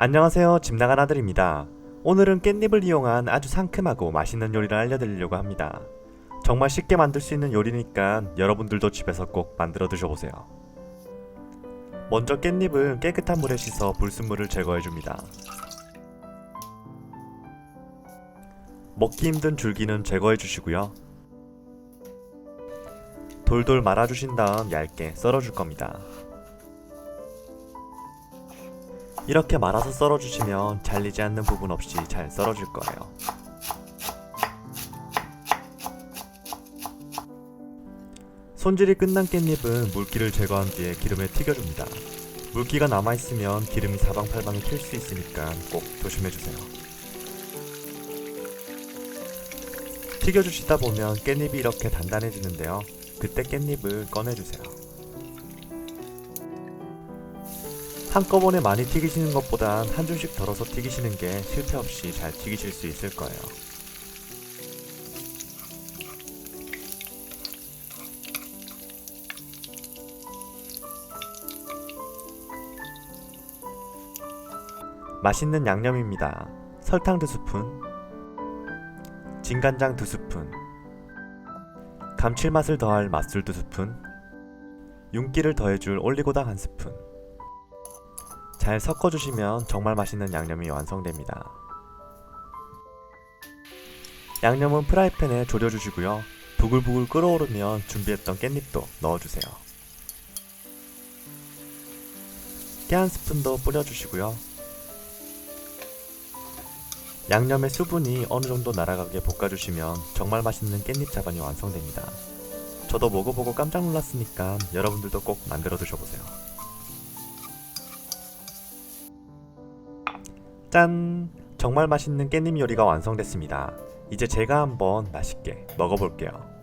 안녕하세요. 집 나간 아들입니다. 오늘은 깻잎을 이용한 아주 상큼하고 맛있는 요리를 알려드리려고 합니다. 정말 쉽게 만들 수 있는 요리니까 여러분들도 집에서 꼭 만들어 드셔보세요. 먼저 깻잎을 깨끗한 물에 씻어 불순물을 제거해 줍니다. 먹기 힘든 줄기는 제거해 주시고요. 돌돌 말아 주신 다음 얇게 썰어 줄 겁니다. 이렇게 말아서 썰어주시면 잘리지 않는 부분 없이 잘 썰어줄 거예요. 손질이 끝난 깻잎은 물기를 제거한 뒤에 기름에 튀겨줍니다. 물기가 남아있으면 기름이 사방팔방에 튈 수 있으니까 꼭 조심해주세요. 튀겨주시다 보면 깻잎이 이렇게 단단해지는데요. 그때 깻잎을 꺼내주세요. 한꺼번에 많이 튀기시는 것보단 한 줄씩 덜어서 튀기시는 게 실패 없이 잘 튀기실 수 있을 거예요. 맛있는 양념입니다. 설탕 2스푼, 진간장 2스푼, 감칠맛을 더할 맛술 2스푼, 윤기를 더해줄 올리고당 1스푼, 잘 섞어주시면 정말 맛있는 양념이 완성됩니다. 양념은 프라이팬에 졸여주시고요. 부글부글 끓어오르면 준비했던 깻잎도 넣어주세요. 깨 한 스푼도 뿌려주시고요. 양념의 수분이 어느 정도 날아가게 볶아주시면 정말 맛있는 깻잎 자반이 완성됩니다. 저도 먹어보고 깜짝 놀랐으니까 여러분들도 꼭 만들어 드셔보세요. 짠! 정말 맛있는 깻잎 요리가 완성됐습니다. 이제 제가 한번 맛있게 먹어볼게요.